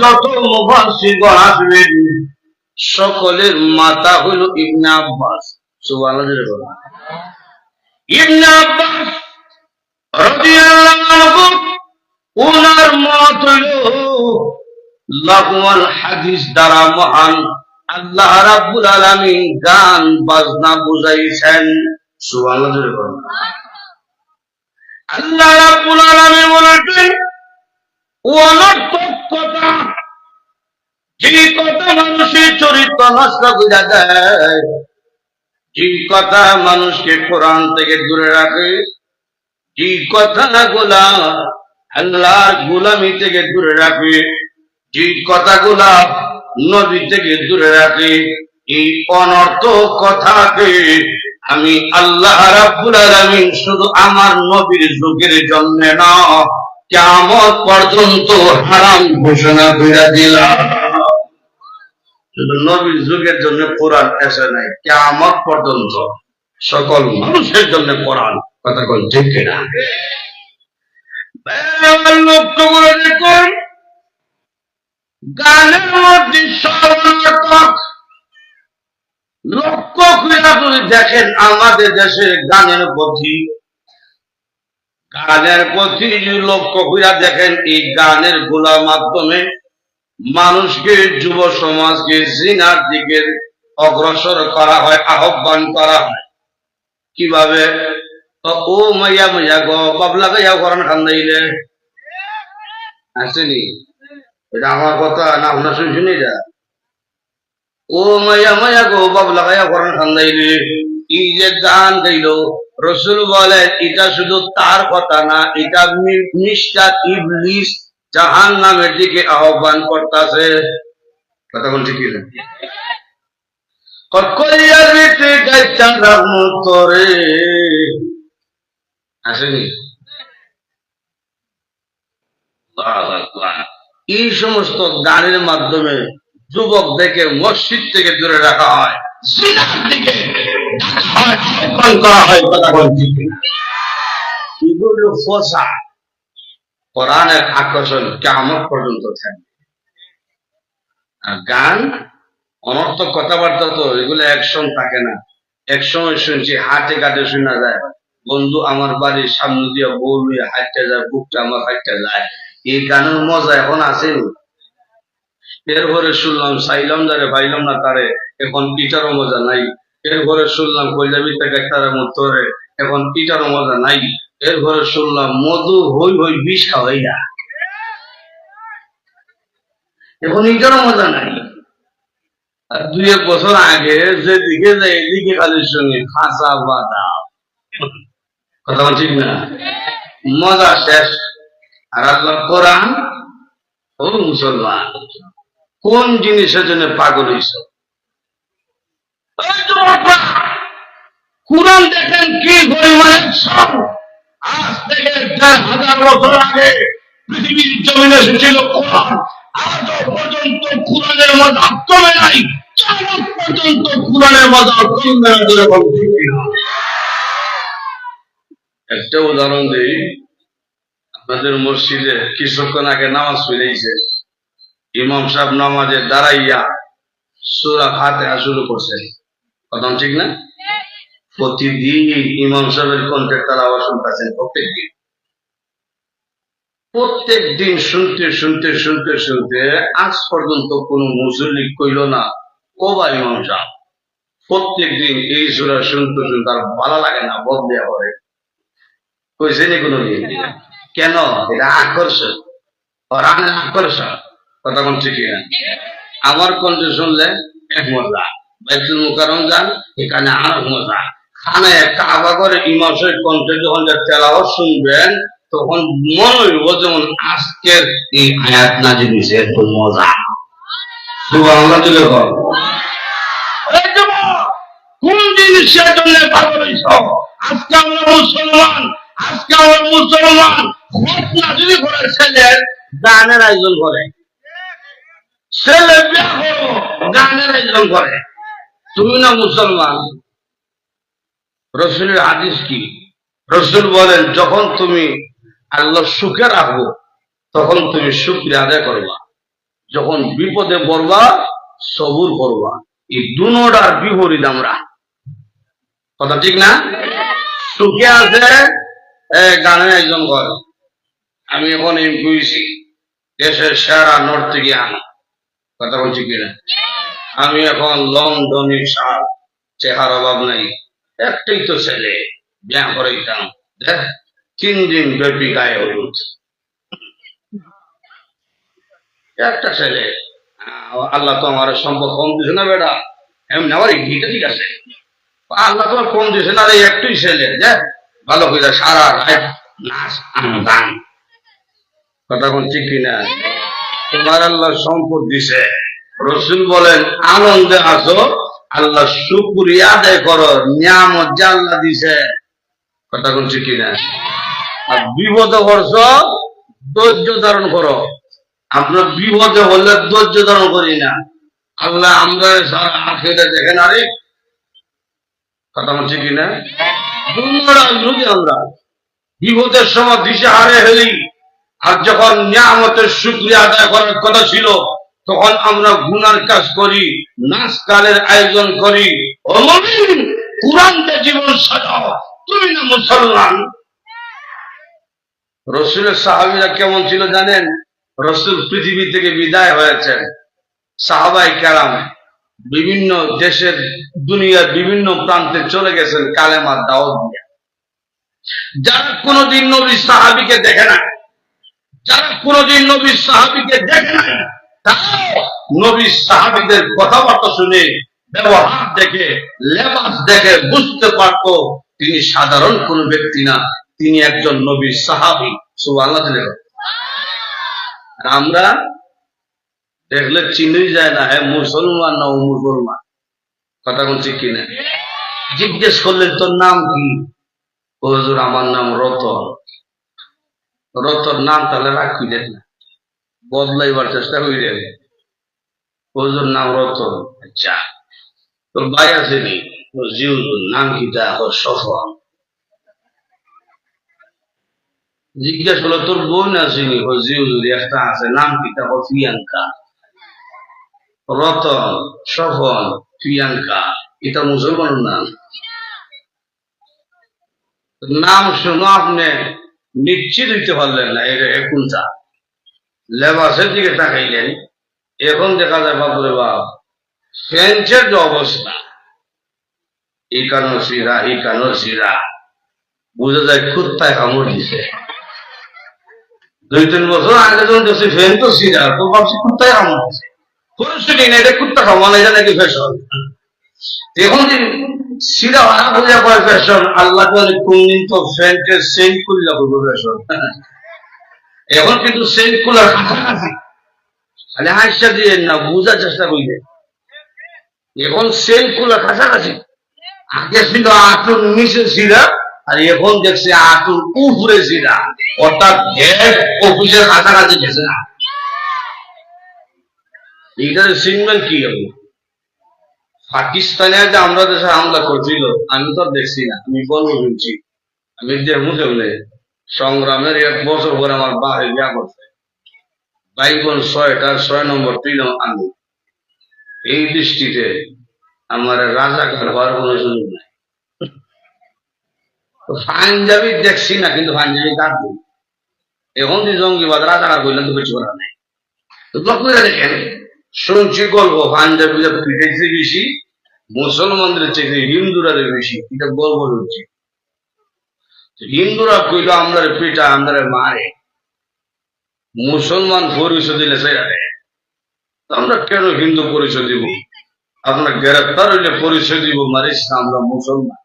যত মুফাসসিরগণ আসবেন সকলের মাতা হলো ইবনে আব্বাস। সুবহানাল্লাহ ইবনে আব্বাস রাদিয়াল্লাহু ওনার মত হইল লাহওয়াল হাদিস দ্বারা মহান আল্লাহ রাব্বুল আলামিন গান, বাজনা বুঝাইছেন। সুবহানাল্লাহ। আল্লাহ রাব্বুল আলামিন বলেছেন কথা। যে কথা মানুষের চরিত্র নষ্ট করে দেয়, যে কথা মানুষকে কোরআন থেকে দূরে রাখে, যে আল্লাহর থেকে দূরে রাখে, যে কথাগুলা নবী থেকে দূরে রাখে, এই অনর্থ কথাকে আমি আল্লাহ রাব্বুল আলামিন শুধু আমার নবীর যুগের জন্য না কিয়ামত পর্যন্ত হারাম ঘোষণা করে দিলাম। নবীর যুগের জন্য কোরআন এসে নাই, কিয়ামত পর্যন্ত সকল মানুষের জন্য কোরআন। কথা কোন, ঠিক কিনা? লক্ষ্য করে দেখুন গানের মধ্যে সর্বাত্মক লক্ষ্য করে যদি দেখেন আমাদের দেশের গানের প্রতি গানের প্রতি লক্ষ্য করে দেখেন, এই গানের গোলার মাধ্যমে মানুষকে, যুব সমাজকে জিনার দিকে অগ্রসর করা হয়, আহ্বান করা হয়। কীভাবে? ও মাইয়া মাইয়া গো, বাবলা গাইয়া করান খান্দাইলে। আসেনি? এটা আমার কথা, না আপনার শুনছেন এটা? ও মাইয়া মাইয়া গো, বাবলা গাইয়া করান খান্দাইলে। এই যে গান গাইলো রসুল বলে এটা শুধু তার কথা না, এটা মিস্টার ইবলিস জাহান নামের দিকে আহ্বান করতেছে। কথা বলছি কি। এই সমস্ত গানের মাধ্যমে যুবক দেখে মসজিদ থেকে দূরে রাখা হয়। আহ্বান করা হয় কথা বলছি এগুলো ফসা। কোরআনের আকর্ষণ কেমন পর্যন্ত থাকবে। গান অনর্থক কথাবার্তা তো এগুলো একশন থাকে না। এক সময় শুনছি হাটে শোনা যায় বন্ধু আমার বাড়ির সামনে দিয়ে বলবে হাঁটতে যায় বুকটা আমার হাঁটতে যায়। এই গানের মজা এখন আছে? এরপরে শুনলাম চাইলাম যারে পাইলাম না তারে এখন পিটারও মজা নাই। এরপরে শুনলাম কইলাবি থেকে তারা মতরে এখন পিটারও মজা নাই। এরপরে শুনলাম মধু হই হই বিষ না এখন এটারও মজা নাই। আর দুই এক বছর আগে যেদিকে যাই এদিকে খালি শুনি খাঁচা বাদাম কথা ঠিক না? মজা শেষ। আর আল্লাহ কোরআন ও মুসলমান কোন জিনিসের জন্য পাগল যুবকরা, কোরআন দেখেন কি পরিমাণের সব। আজ থেকে দেড় হাজার বছর আগে পৃথিবীর জমিনে ছিল কোরআন। আজও পর্যন্ত মজা কমে নাই। পর্যন্ত মজা কমবে না বলছি একটা উদাহরণ দিই। আপনাদের মসজিদে কিছুক্ষণ আগে নামাজ ফিরেছে ইমাম সাহেব নামাজে দাঁড়াইয়া সুরা হাতে শুরু করছে কথা ঠিক না? প্রতিদিন ইমাম সাহেবের কণ্ঠে তারা আবার শুনতেছেন প্রত্যেক দিন প্রত্যেক দিন শুনতে শুনতে শুনতে শুনতে আজ পর্যন্ত কোন মুসল্লি কইল না কবা ইমাম সাহেব। প্রত্যেক দিন এই সুরা শুনতে শুনতে আর ভালো লাগে না, বদলিয়া করে কইছে নি কোনো দিন? কেন? এটা আকর্ষণ। আকর্ষণ। কথা কোন ঠিক আমার কণ্ঠে শুনলে এক মজা। বাইতুল মুকারম যান এখানে আরও মজা। খানে কাবা করে ইমাম সাহেব কণ্ঠে যখন শুনবেন তখন মনে হইব যেমন আজকের এই আয়াত এত মজা। এই যুবক, কোন জিনিসের জন্য হইছ? আজকে আমরা মুসলমান আজকে আমরা মুসলমান। যদি করে ছেলে গানের আয়োজন করে। ছেলে বিয়া গানের আয়োজন করে। তুমি না মুসলমান? রসুলের হাদিস কি? রসুল বলেন যখন তুমি আল্লাহ সুখে রাখব তখন তুমি শুক্রিয়া আদায় করবা। যখন বিপদে পড়বা সবুর করবা। এই দুনোটার বিপরীত আমরা। কথা ঠিক না? সুখে আছে? এ, গানের একজন ঘর আমি এখন এই বুঝছি দেশের সেরা নর্থ জ্ঞান কথা বলছি কিনা? আমি এখন লন্ডনের সার চেহারা অভাব নাই। একটাই তো ছেলে বিয়া করাইতাম। দেখ, তিন দিন ব্যাপী গায়ে হলুদ। একটা ছেলে আল্লাহ তো আমার সম্পদ কম দিছে না বেটা? এমনি আমার ঘিটা ঠিক আছে। আল্লাহ তোমার কম দিছে না একটাই ছেলে। দেখ, ভালো করে সারা রাত নাচ গান। কথা কোন ঠিক কিনা? তোমার আল্লাহ সম্পদ দিছে। রসুল বলেন, আনন্দে আসো আল্লাহ শুকুরিয়া আদায় করো, নিয়ামত যে আল্লাহ দিছে। কথা ঠিক কিনা? আর বিপদ করছ ধৈর্য ধারণ করো। আমরা বিপদে হলে ধৈর্য ধারণ করি না। আল্লাহ আমরা সারা আখেরে দেখেন আরে, কথা বলছি কিনা? যদি আমরা। বিপদের সময় দিশে হারে হেলি, আর যখন নিয়ামতের শুক্রিয়া আদায় করার কথা ছিল তখন আমরা গুনার কাজ করি, নাচ গানের আয়োজন করি। দিয়ে জীবন সাজাও তুমি না মুসলমান? রসুলের সাহাবিরা কেমন ছিল জানেন? রসুল পৃথিবী থেকে বিদায় হয়েছেন। সাহাবাই কালাম বিভিন্ন দেশের, দুনিয়ার বিভিন্ন প্রান্তে চলে গেছেন কালেমার দাওয়াত দিয়ে। যারা কোনোদিন নবী সাহাবিকে দেখে না যারা কোনোদিন নবী সাহাবিকে দেখে না নবী সাহাবিদের কথাবার্তা শুনে ব্যবহার দেখে, লেবাস দেখে বুঝতে পারতো তিনি সাধারণ কোন ব্যক্তি না। তিনি একজন নবী সাহাবি আর আমরা দেখলে চিনই যায় না হ্যাঁ মুসলমান না ও মুসলমান কথা বলছি কিনা জিজ্ঞেস করলেন তোর নাম কি? আমার নাম রতন। রতন নাম তাহলে রাখবি, দেখ না। বদলাইবার চেষ্টা করি রে হুজুর নাম রতন আচ্ছা। তোর ভাই আছে নি? ও জিউল নাম কি? তা সফল জিজ্ঞেস করল, তোর বোন আসেনি ও জিউল একটা আছে। নাম কি? তা প্রিয়াঙ্কা। রতন সফল প্রিয়াঙ্কা। এটা মুসলমানের নাম। নাম শুনো আপনি নিশ্চিত হইতে পারলেন না এটা কোনটা লেবাসের দিকে তাকাইলেন এখন দেখা যায় বাবুরে বাপ ফ্রেঞ্চের যে অবস্থা ইকানো সিরা ইকানো সিরা বুঝা যায় কুত্তায় কামড় দিছে। দুই তিন বছর আগে যখন দেখছি তো সিরা তো ভাবছি কুত্তায় কামড় দিছে। পরিস্থিতি না এটা কুত্তা নাকি ফ্যাশন। এখন যে সিরা বুঝা করে ফ্যাশন, আল্লাহ বলে, কোনদিন তো ফ্যানকে সেন্ট করিলা ফ্যাশন। এখন কিন্তু সেন্ট কুলার কাছাকাছি খালি হাসা দিয়ে না, বুঝার চেষ্টা করলে এখন সেন্ট কুলার কাছাকাছি আগে ছিল নিচে আর এখন দেখছি আটুর উপরে সিরা অর্থাৎ হেড অফিসের কাছাকাছি গেছে না সিগন্যাল কি হবে? পাকিস্তানে যে আমরা দেশে হামলা করছিল, আমি তো দেখছি না। আমি বলব শুনছি। আমি দেখব কেমনে সংগ্রামের এক বছর পরে আমার বাড়ি বিয়া করছে। ভাই বোন ছয়টার ছয় নম্বর তিন আমি এই দৃষ্টিতে আমার রাজাকার হওয়ার কোনো সুযোগ নাই। পাঞ্জাবি দেখছি না, কিন্তু পাঞ্জাবি কাটবো এখন যে জঙ্গিবাদ, রাজাকার বললেন তো কিছু করার নেই। করে দেখেন, শুনছি গল্প পাঞ্জাবিরা পিটাইছে বেশি, মুসলমানদের থেকে হিন্দুরা বেশি, এটা গল্প হচ্ছে হিন্দুরা কইল আমরা পিটা আমরা মারে। মুসলমান পরিচয় দিলে সেরা আমরা কেন হিন্দু পরিচয় দিব? আমরা গ্রেপ্তার হইলে পরিচয় দিব মারিস না আমরা মুসলমান।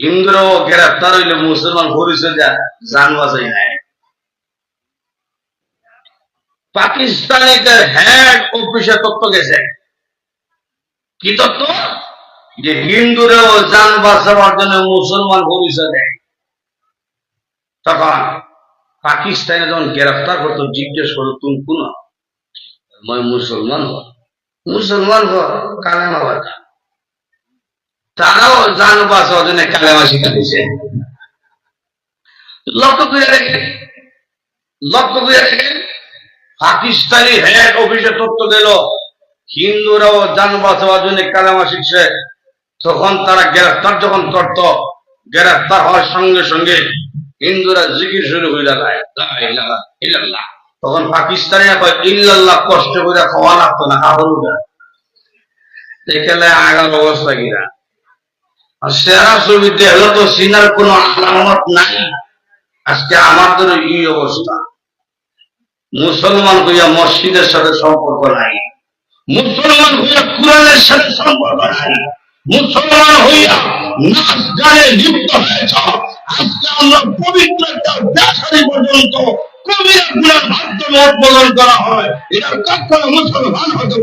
হিন্দুরাও গ্রেপ্তার হইলে মুসলমান পরিচয় দেয় জান বাঁচাই নেয় পাকিস্তানিদের হেড অফিসে তথ্য গেছে। কি তথ্য? যে হিন্দুরাও যান বাঁচাবার জন্য মুসলমান পরিচয় দেয় তখন পাকিস্তানে যখন গ্রেফতার করতো জিজ্ঞেস করতো তুমি কোন? মুসলমান হো মুসলমান হো কালেমা বাতা তারাও যান বাঁচার জন্য কালেমা শিখা দিছে লক্ষ্য করে দেখেন, লক্ষ্য করে দেখেন, পাকিস্তানি হেড অফিসে তথ্য দিল, হিন্দুরাও যান বাঁচাবার জন্য কালামা শিখছে। তখন তারা গ্রেফতার যখন করত, গ্রেফতার হওয়ার সঙ্গে সঙ্গে হিন্দুরা জিকির শুরু যায় লা ইলাহা ইল্লাল্লাহ। তখন পাকিস্তানি কয়, ইল্লাল্লাহ, কষ্ট করে খাওয়া লাগতো না কাবুলটা দেখলে আগার অবস্থা কিনা আর সেরা ছবিতে হলো তো সিনার কোন আলামত নাই। আজকে আমাদের এই অবস্থা। মুসলমান হইয়া মসজিদের সাথে সম্পর্ক নাই। মুসলমান হইয়া কোরআনের সাথে সম্পর্ক নাই। মুসলমান হইয়া নাচ গানে লিপ্ত হয়েছ, আজকে আমরা পবিত্র একটা ব্যাসারি পর্যন্ত মাধ্যমে করা হয়। মুসলমান হতে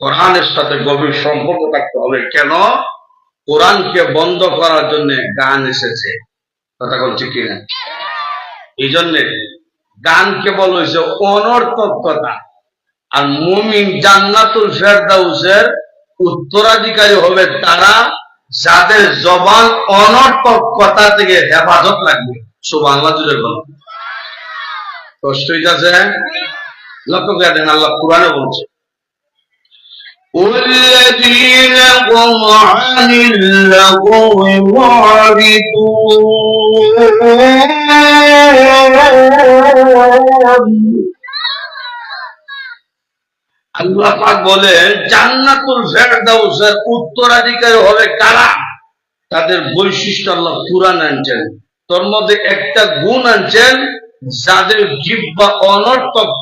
কোরআনের সাথে গভীর সম্পর্ক থাকতে হবে। কেন? কোরআনকে বন্ধ করার জন্য গান এসেছে। কথা বলছি কিনা এই জন্য গান কেবল হয়েছে অনর্থক কথা। আর মুমিন জান্নাতুল ফেরদাউসের উত্তরাধিকারী হবে তারা যাদের জবান অনর্থক কথা থেকে হেফাজত রাখবে সুবহানাল্লাহ জুড়ে বলো কষ্ট হইতাছে লক্ষ্য করে দেন আল্লাহ কোরআনে বলছে والذين هم عن اللغو معرضون আল্লাহ পাক বলেন, জান্নাতুল ফেরদাউসের উত্তরাধিকারী হবে কারা? তাদের বৈশিষ্ট্য আল্লাহ কুরআন আনছেন। তোর মধ্যে একটা গুণ আনছেন, যাদের জিব্বা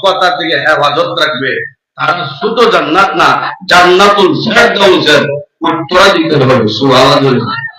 কথা থেকে হেফাজত রাখবে। তারা শুধু জান্নাত না, জান্নাতুল ফেরদাউসের উত্তরাধিকারী হবে। সুবহানাল্লাহ।